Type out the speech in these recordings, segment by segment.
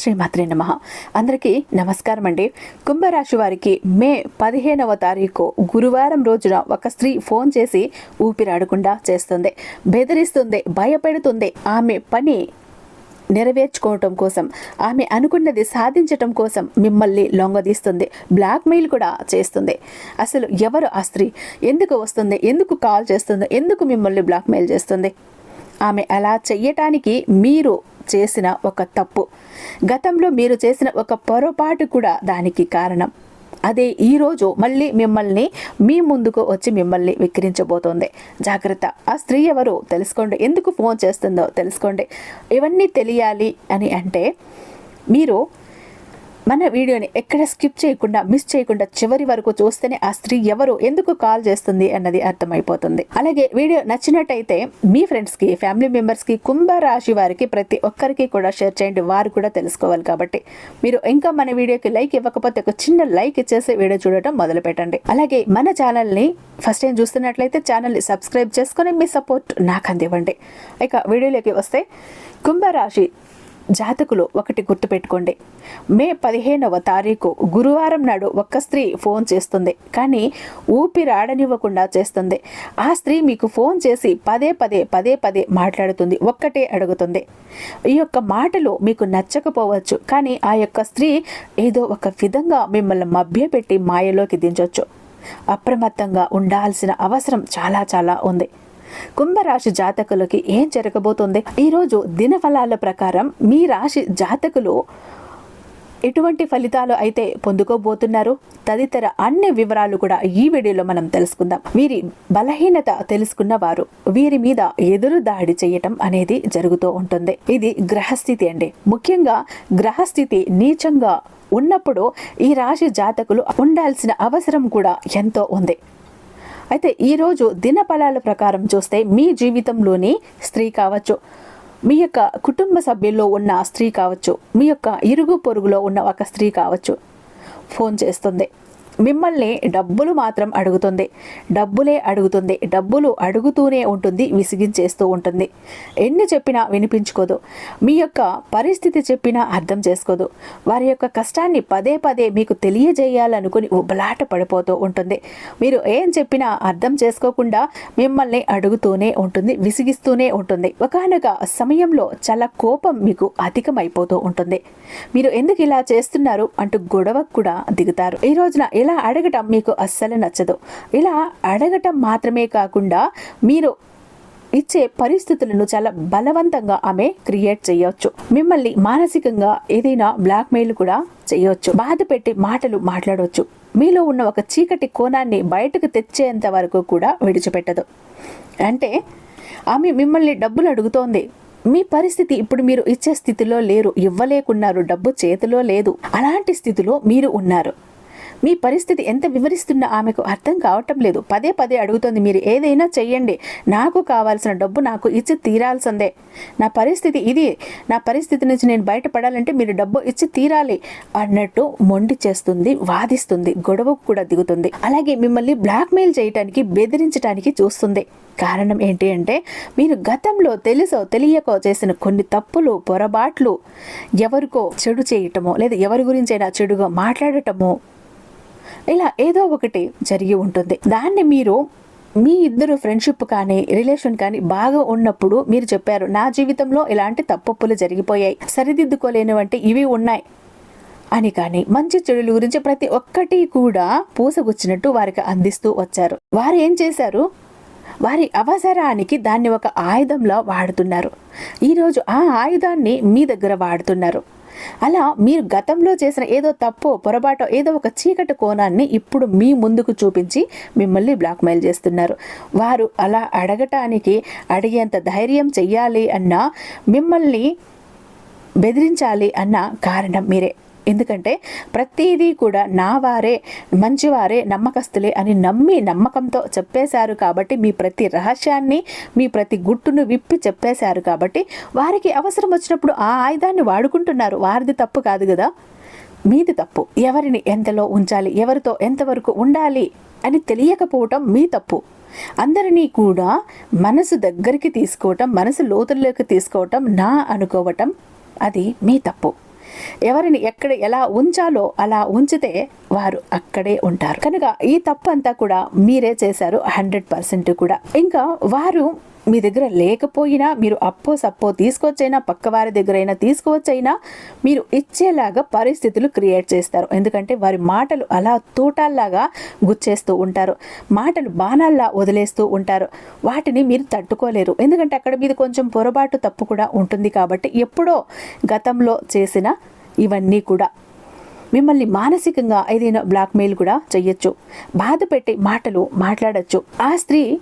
శ్రీమాత్రి నమ. అందరికీ నమస్కారం అండి. కుంభరాశి వారికి మే పదిహేనవ తారీఖు గురువారం రోజున ఒక స్త్రీ ఫోన్ చేసి ఊపిరాడకుండా చేస్తుంది. బెదిరిస్తుంది భయపెడుతుంది. ఆమె పని నెరవేర్చుకోవటం కోసం ఆమె అనుకున్నది సాధించటం కోసం మిమ్మల్ని లొంగదీస్తుంది. బ్లాక్మెయిల్ కూడా చేస్తుంది. అసలు ఎవరు ఆ స్త్రీ? ఎందుకు వస్తుంది? ఎందుకు కాల్ చేస్తుంది? ఎందుకు మిమ్మల్ని బ్లాక్మెయిల్ చేస్తుంది? ఆమె అలా చెయ్యటానికి మీరు చేసిన ఒక తప్పు. గతంలో మీరు చేసిన ఒక పొరపాటు కూడా దానికి కారణం. అదే ఈరోజు మళ్ళీ మిమ్మల్ని మీ ముందుకు వచ్చి మిమ్మల్ని విక్రించబోతోంది. జాగ్రత్త. ఆ స్త్రీ ఎవరు తెలుసుకోండి. ఎందుకు ఫోన్ చేస్తుందో తెలుసుకోండి. ఇవన్నీ తెలియాలి అని అంటే మీరు మన వీడియోని ఎక్కడ స్కిప్ చేయకుండా మిస్ చేయకుండా చివరి వరకు చూస్తేనే ఆ స్త్రీ ఎవరు ఎందుకు కాల్ చేస్తుంది అన్నది అర్థమైపోతుంది. అలాగే వీడియో నచ్చినట్టయితే మీ ఫ్రెండ్స్కి ఫ్యామిలీ మెంబర్స్కి కుంభరాశి వారికి ప్రతి ఒక్కరికి కూడా షేర్ చేయండి. వారు కూడా తెలుసుకోవాలి కాబట్టి. మీరు ఇంకా మన వీడియోకి లైక్ ఇవ్వకపోతే ఒక చిన్న లైక్ ఇచ్చేసి వీడియో చూడటం మొదలు పెట్టండి అలాగే మన ఛానల్ని ఫస్ట్ టైం చూస్తున్నట్లయితే ఛానల్ని సబ్స్క్రైబ్ చేసుకొని మీ సపోర్ట్ నాకు అందివ్వండి. ఇక వీడియోలోకి వస్తే కుంభరాశి జాతకులు ఒకటి గుర్తుపెట్టుకోండి. మే పదిహేనవ తారీఖు గురువారం నాడు ఒక్క స్త్రీ ఫోన్ చేస్తుంది. కానీ ఊపిరాడనివ్వకుండా చేస్తుంది. ఆ స్త్రీ మీకు ఫోన్ చేసి పదే పదే పదే పదే మాట్లాడుతుంది. ఒక్కటే అడుగుతుంది. ఈ యొక్క మాటలు మీకు నచ్చకపోవచ్చు. కానీ ఆ యొక్క స్త్రీ ఏదో ఒక విధంగా మిమ్మల్ని మభ్యపెట్టి మాయలోకి దించవచ్చు అప్రమత్తంగా ఉండాల్సిన అవసరం చాలా చాలా ఉంది. కుంభరాశి జాతకులకి ఏం జరగబోతుంది? ఈరోజు దినఫలాల ప్రకారం మీ రాశి జాతకులు ఎటువంటి ఫలితాలు అయితే పొందుకోబోతున్నారు? తదితర అన్ని వివరాలు కూడా ఈ వీడియోలో మనం తెలుసుకుందాం. వీరి బలహీనత తెలుసుకున్న వారు వీరి మీద ఎదురు దాడి చేయటం అనేది జరుగుతూ ఉంటుంది. ఇది గ్రహస్థితి అండి. ముఖ్యంగా గ్రహస్థితి నీచంగా ఉన్నప్పుడు ఈ రాశి జాతకులు ఉండాల్సిన అవసరం కూడా ఎంతో ఉంది. అయితే ఈరోజు దినఫలాల ప్రకారం చూస్తే మీ జీవితంలోని స్త్రీ కావచ్చు. మీ యొక్క కుటుంబ సభ్యుల్లో ఉన్న స్త్రీ కావచ్చు. మీ యొక్క ఇరుగు పొరుగులో ఉన్న ఒక స్త్రీ కావచ్చు. ఫోన్ చేస్తుంది. మిమ్మల్ని డబ్బులు మాత్రం అడుగుతుంది. డబ్బులే అడుగుతుంది. డబ్బులు అడుగుతూనే ఉంటుంది విసిగించేస్తూ ఉంటుంది. ఎన్ని చెప్పినా వినిపించుకోదు. మీ యొక్క పరిస్థితి చెప్పినా అర్థం చేసుకోదు. వారి యొక్క కష్టాన్ని పదే పదే మీకు తెలియజేయాలనుకుని ఉబలాట పడిపోతూ ఉంటుంది. మీరు ఏం చెప్పినా అర్థం చేసుకోకుండా మిమ్మల్ని అడుగుతూనే ఉంటుంది విసిగిస్తూనే ఉంటుంది. ఒకనొక సమయంలో చాలా కోపం మీకు అధికమైపోతూ ఉంటుంది. మీరు ఎందుకు ఇలా చేస్తున్నారు అంటూ గొడవకు కూడా దిగుతారు. ఈ రోజున ఇలా అడగటం మీకు అస్సలు నచ్చదు. ఇలా అడగటం మాత్రమే కాకుండా మీరు ఇచ్చే పరిస్థితులను చాలా బలవంతంగా ఆమె క్రియేట్ చేయవచ్చు మిమ్మల్ని మానసికంగా ఏదైనా బ్లాక్మెయిల్ కూడా చేయవచ్చు బాధ పెట్టి మాటలు మాట్లాడవచ్చు మీలో ఉన్న ఒక చీకటి కోణాన్ని బయటకు తెచ్చేంత వరకు కూడా విడిచిపెట్టదు. అంటే ఆమె మిమ్మల్ని డబ్బులు అడుగుతోంది. మీ పరిస్థితి ఇప్పుడు మీరు ఇచ్చే స్థితిలో లేరు. ఇవ్వలేకున్నారు. డబ్బు చేతిలో లేదు. అలాంటి స్థితిలో మీరు ఉన్నారు. మీ పరిస్థితి ఎంత వివరిస్తున్నా ఆమెకు అర్థం కావటం లేదు. పదే పదే అడుగుతుంది మీరు ఏదైనా చెయ్యండి. నాకు కావాల్సిన డబ్బు నాకు ఇచ్చి తీరాల్సిందే. నా పరిస్థితి ఇది. నా పరిస్థితి నుంచి నేను బయటపడాలంటే మీరు డబ్బు ఇచ్చి తీరాలి అన్నట్టు మొండి చేస్తుంది వాదిస్తుంది గొడవకు కూడా దిగుతుంది. అలాగే మిమ్మల్ని బ్లాక్మెయిల్ చేయటానికి బెదిరించడానికి చూస్తుంది. కారణం ఏంటి అంటే మీరు గతంలో తెలుసో తెలియకో చేసిన కొన్ని తప్పులు పొరపాట్లు ఎవరికో చెడు చేయటమో లేదా ఎవరి గురించైనా చెడుగా మాట్లాడటమో ఇలా ఏదో ఒకటి జరిగి ఉంటుంది. దాన్ని మీరు మీ ఇద్దరు ఫ్రెండ్షిప్ కానీ రిలేషన్ కానీ బాగా ఉన్నప్పుడు మీరు చెప్పారు నా జీవితంలో ఇలాంటి తప్పులు జరిగిపోయాయి సరిదిద్దుకోలేనివంటి ఇవి ఉన్నాయి అని కానీ మంచి చెడుల గురించి ప్రతి ఒక్కటి కూడా పూసగుచ్చినట్టు వారికి అందిస్తూ వచ్చారు. వారు ఏం చేశారు? వారి అవసరానికి దాన్ని ఒక ఆయుధంలో వాడుతున్నారు. ఈరోజు ఆ ఆయుధాన్ని మీ దగ్గర వాడుతున్నారు. అలా మీరు గతంలో చేసిన ఏదో తప్పో పొరపాటో ఏదో ఒక చీకటి కోణాన్ని ఇప్పుడు మీ ముందుకు చూపించి మిమ్మల్ని బ్లాక్మెయిల్ చేస్తున్నారు. వారు అలా అడగటానికి అడిగేంత ధైర్యం చెయ్యాలి అన్నా మిమ్మల్ని బెదిరించాలి అన్న కారణం మీరే. ఎందుకంటే ప్రతిదీ కూడా నా వారే మంచివారే నమ్మకస్తులే అని నమ్మి నమ్మకంతో చెప్పేశారు కాబట్టి మీ ప్రతి రహస్యాన్ని మీ ప్రతి గుట్టును విప్పి చెప్పేశారు కాబట్టి వారికి అవసరం వచ్చినప్పుడు ఆ ఆయుధాన్ని వాడుకుంటున్నారు. వారిది తప్పు కాదు కదా? మీది తప్పు. ఎవరిని ఎంతలో ఉంచాలి? ఎవరితో ఎంతవరకు ఉండాలి? అని తెలియకపోవటం మీ తప్పు. అందరినీ కూడా మనసు దగ్గరికి తీసుకోవటం మనసు లోతుల్లోకి తీసుకోవటం నా అనుకోవటం అది మీ తప్పు. ఎవరిని ఎక్కడ ఎలా ఉంచాలో అలా ఉంచితే వారు అక్కడే ఉంటారు. కనుక ఈ తప్పు అంతా కూడా మీరే చేశారు హండ్రెడ్ పర్సెంట్ కూడా. ఇంకా వారు మీ దగ్గర లేకపోయినా మీరు అప్పో సప్పో తీసుకొచ్చైనా పక్కవారి దగ్గరైనా తీసుకువచ్చైనా మీరు ఇచ్చేలాగా పరిస్థితులు క్రియేట్ చేస్తారు. ఎందుకంటే వారి మాటలు అలా తూటాల్లాగా గుచ్చేస్తూ ఉంటారు. మాటలు బాణాల్లా వదిలేస్తూ ఉంటారు. వాటిని మీరు తట్టుకోలేరు. ఎందుకంటే అక్కడ మీద కొంచెం పొరపాటు తప్పు కూడా ఉంటుంది కాబట్టి ఎప్పుడో గతంలో చేసిన ఇవన్నీ కూడా. మిమ్మల్ని మానసికంగా ఏదైనా బ్లాక్మెయిల్ కూడా చెయ్యొచ్చు. బాధ పెట్టే మాటలు మాట్లాడచ్చు. ఆ స్త్రీ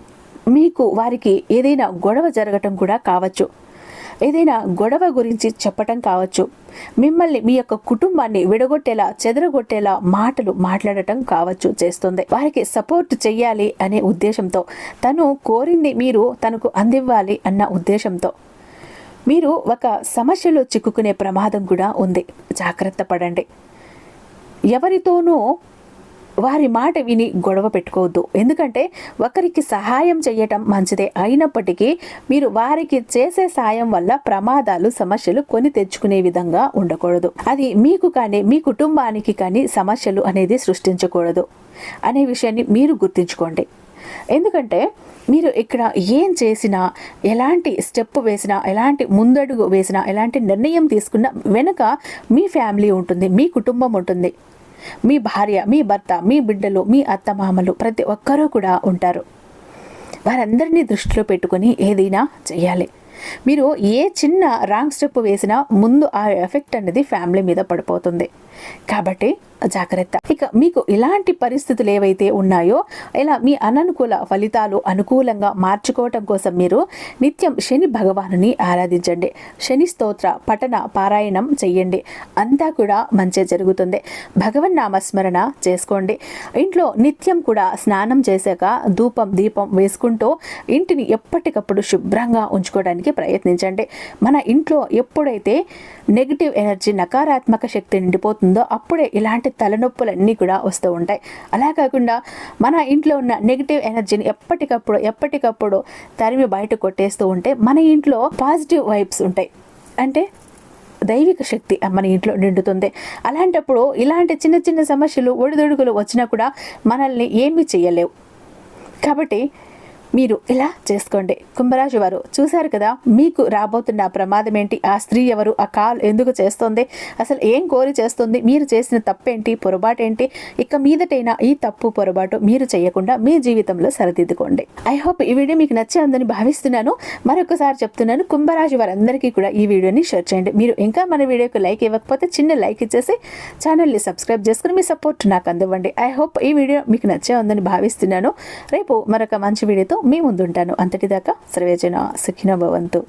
మీకు వారికి ఏదైనా గొడవ జరగటం కూడా కావచ్చు. ఏదైనా గొడవ గురించి చెప్పటం కావచ్చు. మిమ్మల్ని మీ యొక్క కుటుంబాన్ని విడగొట్టేలా చెదరగొట్టేలా మాటలు మాట్లాడటం కావచ్చు చేస్తుంది. వారికి సపోర్ట్ చెయ్యాలి అనే ఉద్దేశంతో తను కోరింది మీరు తనకు అందివ్వాలి అన్న ఉద్దేశంతో. మీరు ఒక సమస్యలో చిక్కుకునే ప్రమాదం కూడా ఉంది. జాగ్రత్త పడండి. ఎవరితోనూ వారి మాట విని గొడవ పెట్టుకోవద్దు. ఎందుకంటే ఒకరికి సహాయం చేయటం మంచిదే. అయినప్పటికీ మీరు వారికి చేసే సాయం వల్ల ప్రమాదాలు సమస్యలు కొని తెచ్చుకునే విధంగా ఉండకూడదు. అది మీకు కానీ మీ కుటుంబానికి కానీ సమస్యలు అనేది సృష్టించకూడదు అనే విషయాన్ని మీరు గుర్తుంచుకోండి. ఎందుకంటే మీరు ఇక్కడ ఏం చేసినా ఎలాంటి స్టెప్ వేసినా ఎలాంటి ముందడుగు వేసినా ఎలాంటి నిర్ణయం తీసుకున్నా వెనుక మీ ఫ్యామిలీ ఉంటుంది మీ కుటుంబం ఉంటుంది. మీ భార్య మీ భర్త మీ బిడ్డలు మీ అత్తమామలు ప్రతి ఒక్కరూ కూడా ఉంటారు. వారందరినీ దృష్టిలో పెట్టుకొని ఏదైనా చేయాలి మీరు ఏ చిన్న రాంగ్ స్టెప్ వేసినా ముందు ఆ ఎఫెక్ట్ అనేది ఫ్యామిలీ మీద పడిపోతుంది. కాబట్టి జాగ్రత్త. ఇక మీకు ఇలాంటి పరిస్థితులు ఏవైతే ఉన్నాయో ఇలా మీ అననుకూల ఫలితాలు అనుకూలంగా మార్చుకోవటం కోసం మీరు నిత్యం శని భగవానుని ఆరాధించండి. శని స్తోత్ర పఠన పారాయణం చెయ్యండి. అంతా కూడా మంచి జరుగుతుంది. భగవన్ నామస్మరణ చేసుకోండి. ఇంట్లో నిత్యం కూడా స్నానం చేశాక ధూపం దీపం వేసుకుంటూ ఇంటిని ఎప్పటికప్పుడు శుభ్రంగా ఉంచుకోవడానికి ప్రయత్నించండి. మన ఇంట్లో ఎప్పుడైతే నెగిటివ్ ఎనర్జీ నకారాత్మక శక్తి నిండిపోతుందో అప్పుడే ఇలాంటి తలనొప్పులన్నీ కూడా వస్తూ ఉంటాయి. అలా కాకుండా మన ఇంట్లో ఉన్న నెగిటివ్ ఎనర్జీని ఎప్పటికప్పుడు ఎప్పటికప్పుడు తరిమి బయట కొట్టేస్తూ ఉంటే మన ఇంట్లో పాజిటివ్ వైబ్స్ ఉంటాయి. అంటే దైవిక శక్తి మన ఇంట్లో నిండుతుంది. అలాంటప్పుడు ఇలాంటి చిన్న చిన్న సమస్యలు ఒడిదొడుగులు వచ్చినా కూడా మనల్ని ఏమీ చేయలేవు. కాబట్టి మీరు ఇలా చేసుకోండి? కుంభరాశి వారు చూశారు కదా మీకు రాబోతున్న ప్రమాదం ఏంటి? ఆ స్త్రీ ఎవరు? ఆ కాల్ ఎందుకు చేస్తుంది? అసలు ఏం కోరి చేస్తుంది? మీరు చేసిన తప్పేంటి? పొరపాటు ఏంటి ఇక మీదటైనా ఈ తప్పు పొరపాటు మీరు చేయకుండా మీ జీవితంలో సరిదిద్దుకోండి. ఐ హోప్ ఈ వీడియో మీకు నచ్చే ఉందని భావిస్తున్నాను. మరొకసారి చెప్తున్నాను కుంభరాశి వారందరికీ కూడా ఈ వీడియోని షేర్ చేయండి. మీరు ఇంకా మన వీడియోకి లైక్ ఇవ్వకపోతే చిన్న లైక్ ఇచ్చేసి ఛానల్ని సబ్స్క్రైబ్ చేసుకుని మీ సపోర్ట్ నాకు అందివ్వండి. ఐ హోప్ ఈ వీడియో మీకు నచ్చే ఉందని భావిస్తున్నాను. రేపు మరొక మంచి వీడియోతో మీ ముందుంటాను. అంతటిదాకా సర్వేజన సుఖిన భవంతు.